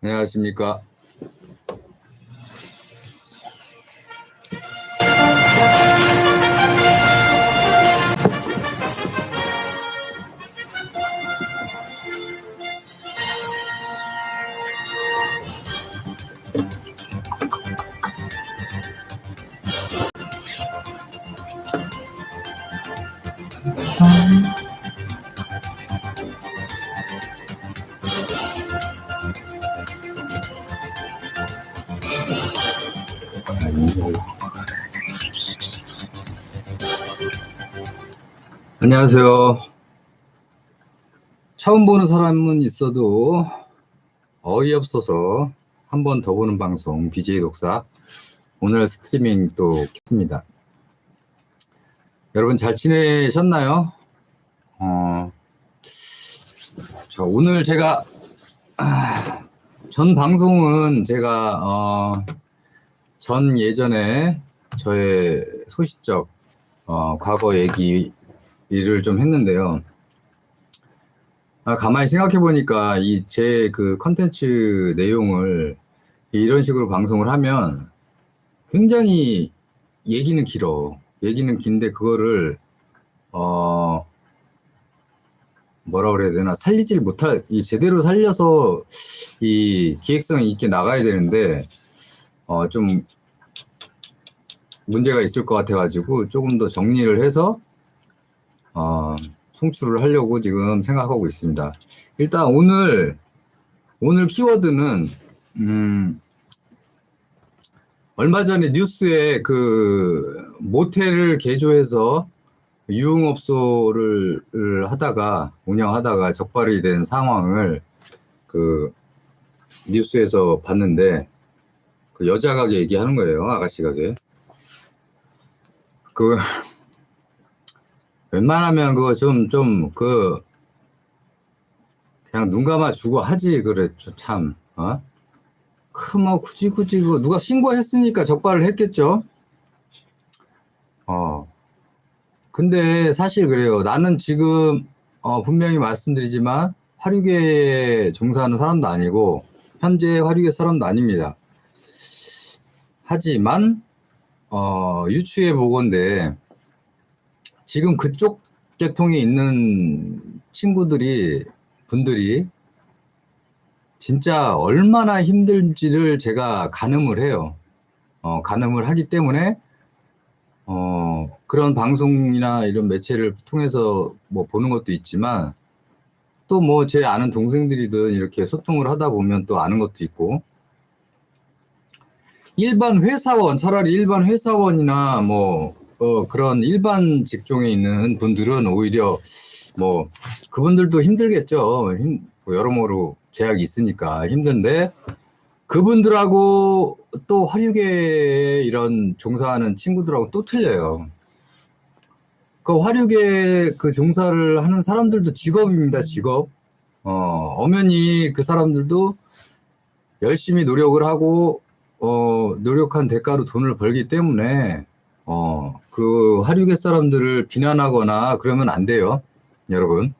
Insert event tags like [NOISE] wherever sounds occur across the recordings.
안녕하십니까. 안녕하세요. 처음 보는 사람은 있어도 어이없어서 한 번 더 보는 방송 BJ 독사 오늘 스트리밍 또 켰습니다. 여러분 잘 지내셨나요? 어, 자, 오늘 제가 아, 전 방송은 제가 어, 전 예전에 저의 소시적 어, 과거 얘기를 좀 했는데요. 아, 가만히 생각해 보니까 이 제 그 컨텐츠 내용을 이런 식으로 방송을 하면 굉장히 얘기는 길어. 얘기는 긴데 그거를 어 뭐라 그래야 되나 살리질 못할 이 제대로 살려서 이 기획성이 있게 나가야 되는데 어 좀 문제가 있을 것 같아가지고 조금 더 정리를 해서 어, 송출을 하려고 지금 생각하고 있습니다. 일단 오늘 오늘 키워드는 음, 얼마 전에 뉴스에 그 모텔을 개조해서 유흥업소를 를 하다가 운영하다가 적발이 된 상황을 그 뉴스에서 봤는데 그 여자 가게 얘기하는 거예요 아가씨 가게 그 [LAUGHS] 웬만하면 그거 좀 좀 그 그냥 눈 감아 주고 하지 그래 참 어? 그뭐 굳이 굳이 그 누가 신고했으니까 적발을 했겠죠. 어 근데 사실 그래요. 나는 지금 어 분명히 말씀드리지만 화류계 종사하는 사람도 아니고 현재 화류계 사람도 아닙니다. 하지만 어 유추해 보건데 지금 그쪽 계통에 있는 친구들이 분들이 진짜 얼마나 힘들지를 제가 가늠을 해요. 어, 가늠을 하기 때문에 어, 그런 방송이나 이런 매체를 통해서 뭐 보는 것도 있지만 또 뭐 제 아는 동생들이든 이렇게 소통을 하다 보면 또 아는 것도 있고 일반 회사원 차라리 일반 회사원이나 뭐 어, 그런 일반 직종에 있는 분들은 오히려 뭐 그분들도 힘들겠죠. 힘, 뭐 여러모로 제약이 있으니까 힘든데 그분들하고 또 화류계 이런 종사하는 친구들하고 또 틀려요. 그 화류계 그 종사를 하는 사람들도 직업입니다, 직업. 어, 엄연히 그 사람들도 열심히 노력을 하고, 어, 노력한 대가로 돈을 벌기 때문에, 어, 그 화류계 사람들을 비난하거나 그러면 안 돼요, 여러분.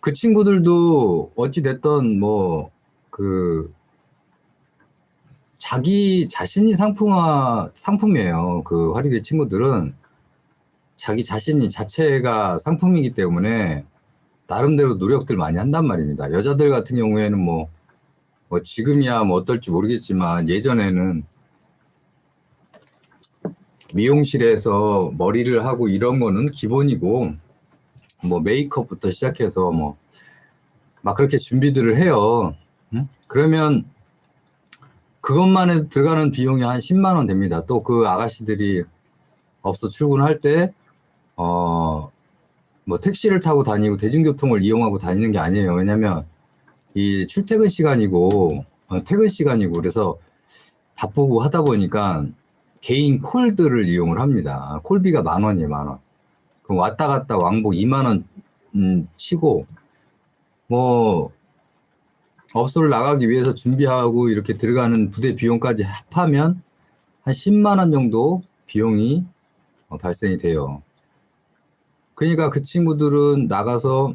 그 친구들도 어찌됐던 뭐, 그, 자기 자신이 상품화, 상품이에요. 그 화류계 친구들은 자기 자신이 자체가 상품이기 때문에 나름대로 노력들 많이 한단 말입니다. 여자들 같은 경우에는 뭐, 뭐 지금이야 뭐 어떨지 모르겠지만 예전에는 미용실에서 머리를 하고 이런 거는 기본이고 뭐 메이크업부터 시작해서 뭐 막 그렇게 준비들을 해요. 응? 그러면 그것만 해도 들어가는 비용이 한 10만 원 됩니다. 또 그 아가씨들이 업소 출근할 때 어, 뭐 택시를 타고 다니고 대중교통을 이용하고 다니는 게 아니에요. 왜냐면 이 출퇴근 시간이고 어, 퇴근 시간이고 그래서 바쁘고 하다 보니까 개인 콜들을 이용을 합니다. 콜비가 만 원이에요, 만 원. 그럼 왔다 갔다 왕복 2만 원 음, 치고 뭐 업소를 나가기 위해서 준비하고 이렇게 들어가는 부대 비용까지 합하면 한 10만 원 정도 비용이 어, 발생이 돼요. 그러니까 그 친구들은 나가서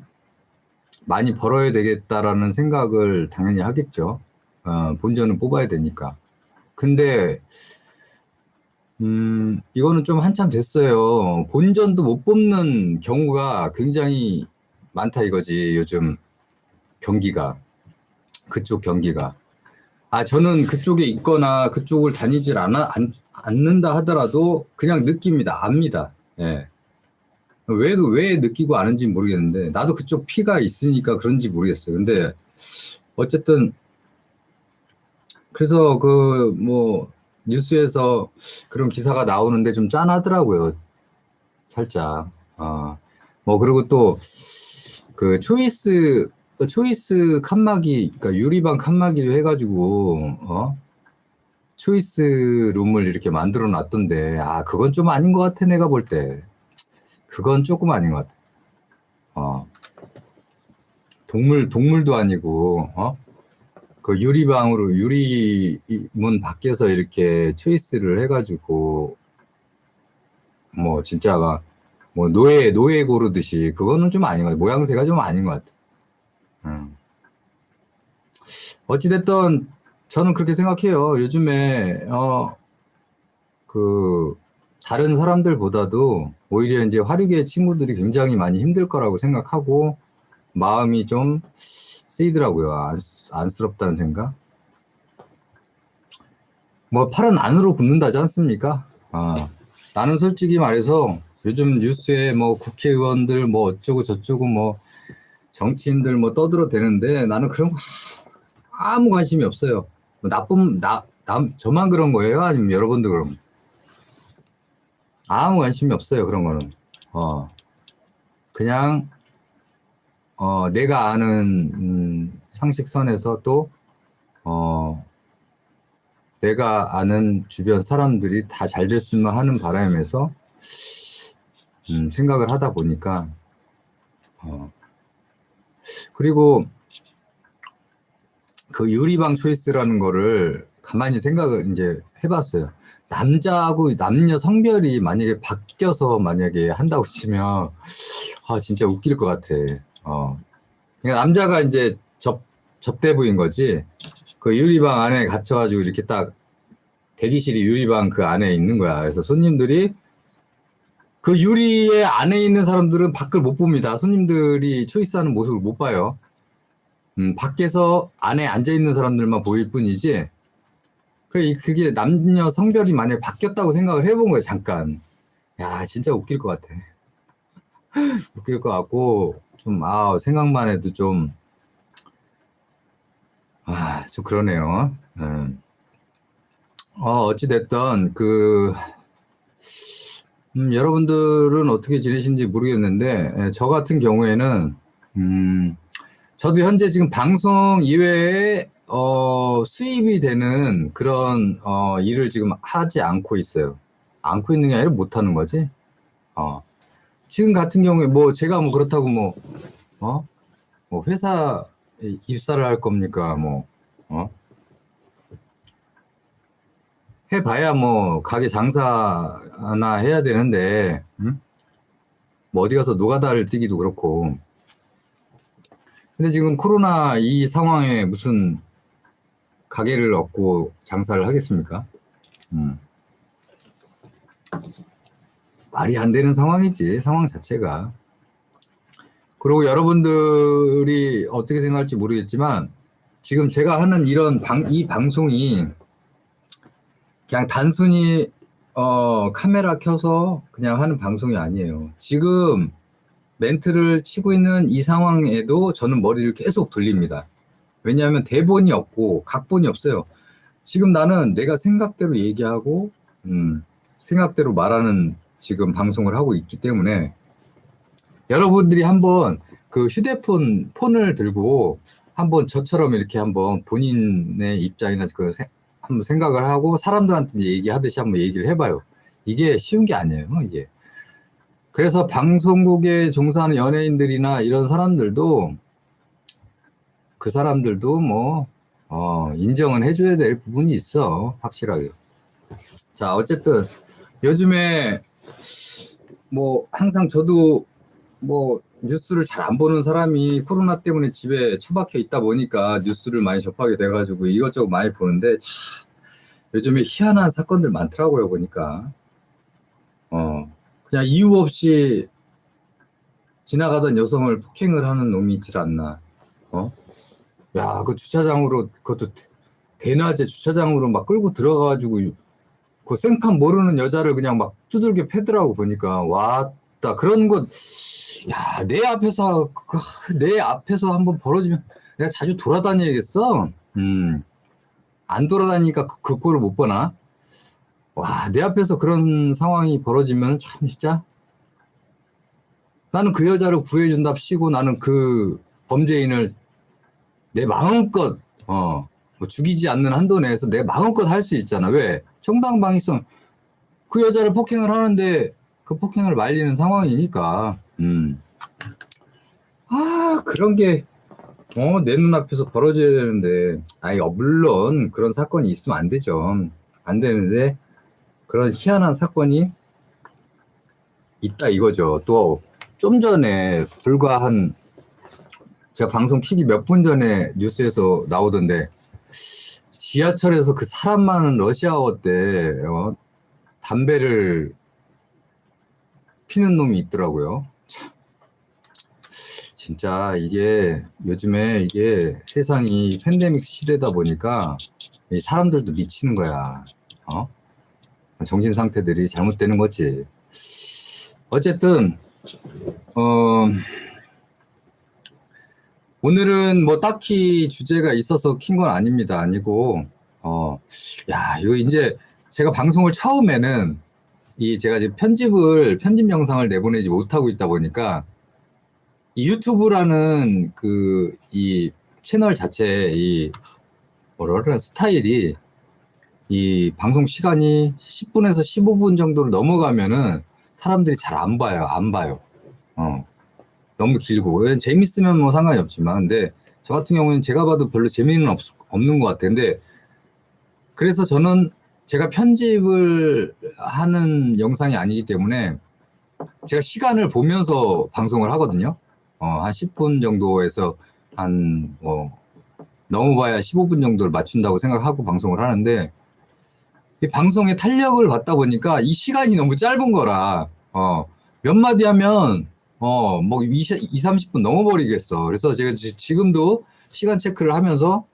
많이 벌어야 되겠다라는 생각을 당연히 하겠죠. 어, 본전은 뽑아야 되니까. 근데 음, 이거는 좀 한참 됐어요. 본전도 못 뽑는 경우가 굉장히 많다 이거지, 요즘 경기가. 그쪽 경기가. 아, 저는 그쪽에 있거나 그쪽을 다니질 않아, 않, 않는다 하더라도 그냥 느낍니다. 압니다. 예. 왜, 왜 느끼고 아는지 모르겠는데, 나도 그쪽 피가 있으니까 그런지 모르겠어요. 근데, 어쨌든, 그래서 그, 뭐, 뉴스에서 그런 기사가 나오는데 좀 짠하더라고요. 살짝. 어, 뭐, 그리고 또, 그, 초이스, 초이스 칸막이, 그러니까 유리방 칸막이를 해가지고, 어? 초이스 룸을 이렇게 만들어 놨던데, 아, 그건 좀 아닌 것 같아, 내가 볼 때. 그건 조금 아닌 것 같아. 어. 동물, 동물도 아니고, 어? 그 유리방으로, 유리문 밖에서 이렇게 초이스를 해가지고, 뭐, 진짜 막, 뭐, 노예, 노예 고르듯이, 그거는 좀 아닌 것 같아. 모양새가 좀 아닌 것 같아. 음. 어찌됐든, 저는 그렇게 생각해요. 요즘에, 어, 그, 다른 사람들보다도 오히려 이제 화류계 친구들이 굉장히 많이 힘들 거라고 생각하고 마음이 좀 쓰이더라고요. 안, 안쓰럽다는 생각. 뭐 팔은 안으로 굽는다지 않습니까? 아, 나는 솔직히 말해서 요즘 뉴스에 뭐 국회의원들 뭐 어쩌고 저쩌고 뭐 정치인들 뭐 떠들어 대는데 나는 그런 거 아무 관심이 없어요. 뭐 나쁜 나, 남 저만 그런 거예요? 아니면 여러분도 그럼? 아무 관심이 없어요, 그런 거는. 어, 그냥, 어, 내가 아는, 음, 상식선에서 또, 어, 내가 아는 주변 사람들이 다 잘 됐으면 하는 바람에서, 음, 생각을 하다 보니까, 어, 그리고 그 유리방 초이스라는 거를 가만히 생각을 이제 해봤어요. 남자하고 남녀 성별이 만약에 바뀌어서 만약에 한다고 치면 아 진짜 웃길 것 같아. 어. 그러니까 남자가 이제 접 접대부인 거지. 그 유리방 안에 갇혀가지고 이렇게 딱 대기실이 유리방 그 안에 있는 거야. 그래서 손님들이 그 유리의 안에 있는 사람들은 밖을 못 봅니다. 손님들이 초이스하는 모습을 못 봐요. 음, 밖에서 안에 앉아 있는 사람들만 보일 뿐이지. 그, 그게 남녀 성별이 만약에 바뀌었다고 생각을 해본 거예요, 잠깐. 야, 진짜 웃길 것 같아. [LAUGHS] 웃길 것 같고, 좀, 아, 생각만 해도 좀, 아, 좀 그러네요. 음. 어, 어찌됐든, 그, 음, 여러분들은 어떻게 지내신지 모르겠는데, 예, 저 같은 경우에는, 음, 저도 현재 지금 방송 이외에 어, 수입이 되는 그런 어, 일을 지금 하지 않고 있어요. 않고 있는 게 아니라 못 하는 거지. 어. 지금 같은 경우에 뭐 제가 뭐 그렇다고 뭐 어? 뭐 회사 입사를 할 겁니까? 뭐 어? 해 봐야 뭐 가게 장사나 해야 되는데 응? 뭐 어디 가서 노가다를 뛰기도 그렇고 근데 지금 코로나 이 상황에 무슨 가게를 얻고 장사를 하겠습니까? 음. 말이 안 되는 상황이지, 상황 자체가. 그리고 여러분들이 어떻게 생각할지 모르겠지만, 지금 제가 하는 이런 방, 이 방송이 그냥 단순히, 어, 카메라 켜서 그냥 하는 방송이 아니에요. 지금 멘트를 치고 있는 이 상황에도 저는 머리를 계속 돌립니다. 왜냐하면 대본이 없고 각본이 없어요. 지금 나는 내가 생각대로 얘기하고 음, 생각대로 말하는 지금 방송을 하고 있기 때문에 여러분들이 한번 그 휴대폰 폰을 들고 한번 저처럼 이렇게 한번 본인의 입장이나 그 세, 한번 생각을 하고 사람들한테 얘기하듯이 한번 얘기를 해봐요. 이게 쉬운 게 아니에요. 이게. 그래서 방송국에 종사하는 연예인들이나 이런 사람들도 그 사람들도 뭐, 어, 인정은 해줘야 될 부분이 있어. 확실하게. 자, 어쨌든 요즘에 뭐 항상 저도 뭐 뉴스를 잘 안 보는 사람이 코로나 때문에 집에 처박혀 있다 보니까 뉴스를 많이 접하게 돼가지고 이것저것 많이 보는데 참 요즘에 희한한 사건들 많더라고요 보니까 어 그냥 이유 없이 지나가던 여성을 폭행을 하는 놈이 있질 않나 어? 야 그 주차장으로 그것도 대낮에 주차장으로 막 끌고 들어가가지고 그 생판 모르는 여자를 그냥 막 두들겨 패더라고 보니까 왔다 그런 것 야, 내 앞에서, 그- 내 앞에서 한번 벌어지면 내가 자주 돌아다녀야겠어. 음. 안 돌아다니니까 그, 그 꼴을 못 보나? 와, 내 앞에서 그런 상황이 벌어지면 참 진짜 나는 그 여자를 구해준답시고 나는 그 범죄인을 내 마음껏, 어, 뭐 죽이지 않는 한도 내에서 내 마음껏 할 수 있잖아. 왜? 정당방위성. 그 여자를 폭행을 하는데 그 폭행을 말리는 상황이니까. 음. 아, 그런 게, 어, 내 눈앞에서 벌어져야 되는데, 아이, 어, 물론 그런 사건이 있으면 안 되죠. 안 되는데, 그런 희한한 사건이 있다 이거죠. 또, 좀 전에, 불과 한, 제가 방송 키기 몇 분 전에 뉴스에서 나오던데, 지하철에서 그 사람 많은 러시아어 때, 어, 담배를 피는 놈이 있더라고요. 참. 진짜 이게 요즘에 이게 세상이 팬데믹 시대다 보니까 이 사람들도 미치는 거야. 어? 정신 상태들이 잘못되는 거지. 어쨌든 어 오늘은 뭐 딱히 주제가 있어서 킨 건 아닙니다. 아니고 어 야, 이거 이제 제가 방송을 처음에는 이 제가 지금 편집을 편집 영상을 내보내지 못하고 있다 보니까 이 유튜브라는 그 이 채널 자체 이 뭐라 스타일이 이 방송 시간이 10분에서 15분 정도를 넘어가면은 사람들이 잘 안 봐요. 안 봐요. 어 너무 길고. 재밌으면 뭐 상관이 없지만. 근데 저 같은 경우는 제가 봐도 별로 재미는 없, 없는 것 같아요. 근데 그래서 저는 제가 편집을 하는 영상이 아니기 때문에 제가 시간을 보면서 방송을 하거든요. 어, 한 10분 정도에서 한, 뭐, 넘어봐야 15분 정도를 맞춘다고 생각하고 방송을 하는데, 이 방송의 탄력을 받다 보니까 이 시간이 너무 짧은 거라, 어, 몇 마디 하면, 어, 뭐, 20, 20 30분 넘어버리겠어. 그래서 제가 지- 지금도 시간 체크를 하면서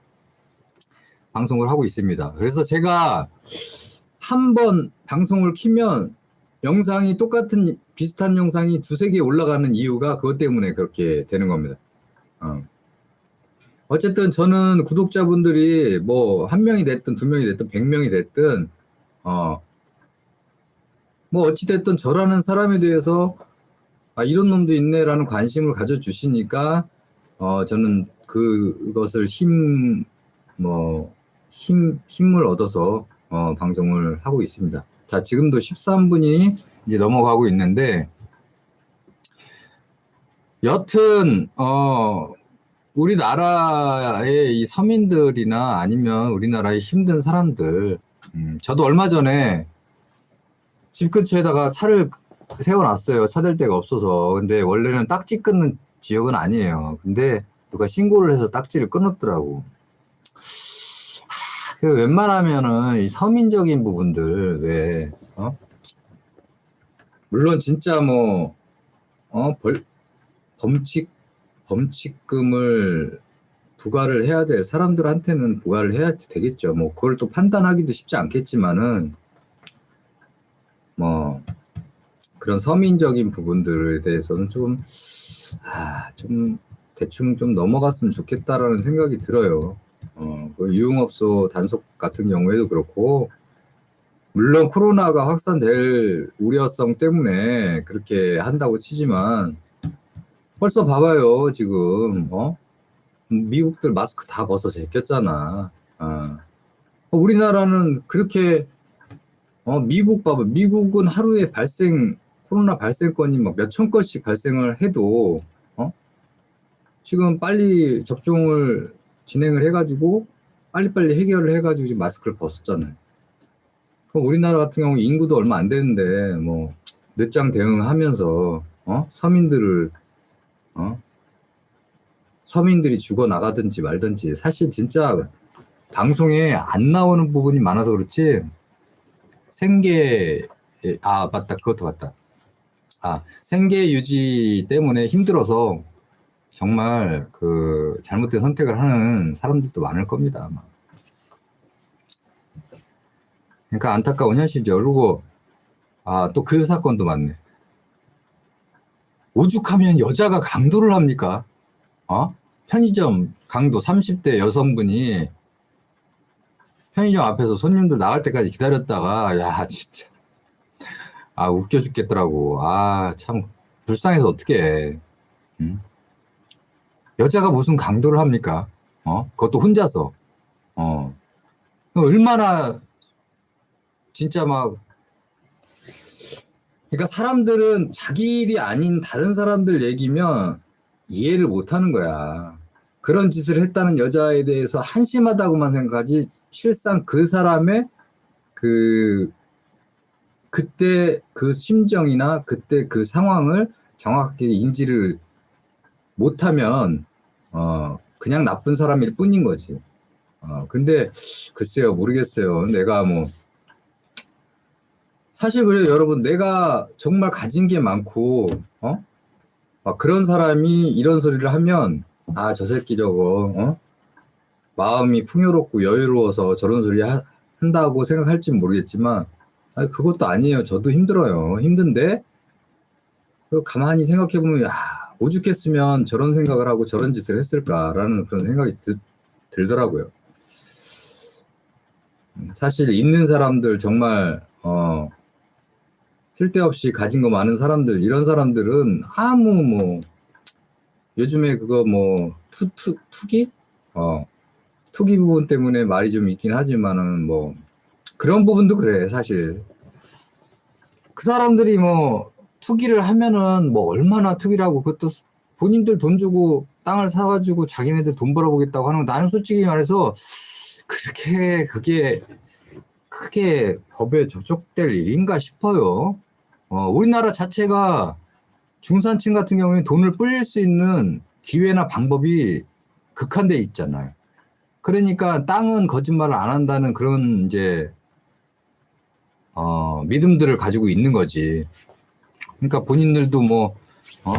방송을 하고 있습니다. 그래서 제가 한 번 방송을 키면 영상이 똑같은 비슷한 영상이 두세 개 올라가는 이유가 그것 때문에 그렇게 되는 겁니다. 어. 어쨌든 저는 구독자분들이 뭐 한 명이 됐든 두 명이 됐든 백 명이 됐든 어. 뭐 어찌 됐든 저라는 사람에 대해서 아 이런 놈도 있네라는 관심을 가져주시니까 어 저는 그것을 힘 뭐 힘, 힘을 얻어서 어, 방송을 하고 있습니다. 자, 지금도 13분이 이제 넘어가고 있는데, 여튼, 어, 우리나라의 이 서민들이나 아니면 우리나라의 힘든 사람들, 음, 저도 얼마 전에 집 근처에다가 차를 세워놨어요. 차댈 데가 없어서. 근데 원래는 딱지 끊는 지역은 아니에요. 근데 누가 신고를 해서 딱지를 끊었더라고. 그 웬만하면은 이 서민적인 부분들 왜 어? 물론 진짜 뭐 어? 벌 범칙 범칙금을 부과를 해야 될 사람들한테는 부과를 해야 되겠죠. 뭐 그걸 또 판단하기도 쉽지 않겠지만은 뭐 그런 서민적인 부분들에 대해서는 좀 아, 좀 대충 좀 넘어갔으면 좋겠다라는 생각이 들어요. 어, 그 유흥업소 단속 같은 경우에도 그렇고, 물론 코로나가 확산될 우려성 때문에 그렇게 한다고 치지만, 벌써 봐봐요, 지금, 어? 미국들 마스크 다 벗어 제꼈잖아. 어. 우리나라는 그렇게, 어, 미국 봐봐. 미국은 하루에 발생, 코로나 발생 건이 막 몇천 건씩 발생을 해도, 어? 지금 빨리 접종을 진행을 해가지고 빨리빨리 해결을 해가지고 지금 마스크를 벗었잖아요. 그럼 우리나라 같은 경우 인구도 얼마 안 되는데 뭐 늦장 대응하면서 어? 서민들을 어? 서민들이 죽어 나가든지 말든지 사실 진짜 방송에 안 나오는 부분이 많아서 그렇지 생계 아 맞다 그것도 맞다 아 생계 유지 때문에 힘들어서 정말 그 잘못된 선택을 하는 사람들도 많을 겁니다 아마. 그러니까 안타까운 현실이죠. 그리고 아 또 그 사건도 많네. 오죽하면 여자가 강도를 합니까? 어? 편의점 강도 30대 여성분이 편의점 앞에서 손님들 나갈 때까지 기다렸다가 야 진짜 아 웃겨 죽겠더라고. 아 참 불쌍해서 어떡해. 응? 여자가 무슨 강도를 합니까? 어? 그것도 혼자서. 어. 얼마나 진짜 막 그러니까 사람들은 자기 일이 아닌 다른 사람들 얘기면 이해를 못 하는 거야. 그런 짓을 했다는 여자에 대해서 한심하다고만 생각하지 실상 그 사람의 그 그때 그 심정이나 그때 그 상황을 정확하게 인지를 못하면 어 그냥 나쁜 사람일 뿐인 거지. 어 근데 글쎄요 모르겠어요. 내가 뭐 사실 그래요 여러분 내가 정말 가진 게 많고 어? 막 그런 사람이 이런 소리를 하면 아 저 새끼 저거 어? 마음이 풍요롭고 여유로워서 저런 소리 하, 한다고 생각할지 모르겠지만 아니, 그것도 아니에요. 저도 힘들어요. 힘든데 그 가만히 생각해 보면 야 오죽했으면 저런 생각을 하고 저런 짓을 했을까라는 그런 생각이 드, 들더라고요. 음, 사실 있는 사람들 정말 어 쓸데없이 가진 거 많은 사람들 이런 사람들은 아무 뭐 요즘에 그거 뭐 투 투 투기? 어 투기 부분 때문에 말이 좀 있긴 하지만은 뭐 그런 부분도 그래 사실 그 사람들이 뭐 투기를 하면은 뭐 얼마나 투기라고 그것도 본인들 돈 주고 땅을 사가지고 자기네들 돈 벌어보겠다고 하는 거 나는 솔직히 말해서 그렇게 그게 크게 법에 접촉될 일인가 싶어요. 어, 우리나라 자체가 중산층 같은 경우에 돈을 불릴 수 있는 기회나 방법이 극한돼 있잖아요. 그러니까 땅은 거짓말을 안 한다는 그런 이제 어, 믿음들을 가지고 있는 거지. 그러니까 본인들도 뭐 어?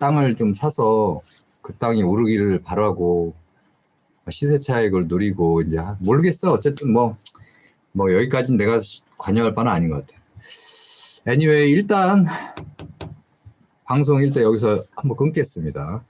땅을 좀 사서 그 땅이 오르기를 바라고 시세 차익을 노리고 이제 하- 모르겠어. 어쨌든 뭐 뭐 여기까지는 내가 관여할 바는 아닌 것 같아. anyway 일단 방송 일단 여기서 한번 끊겠습니다.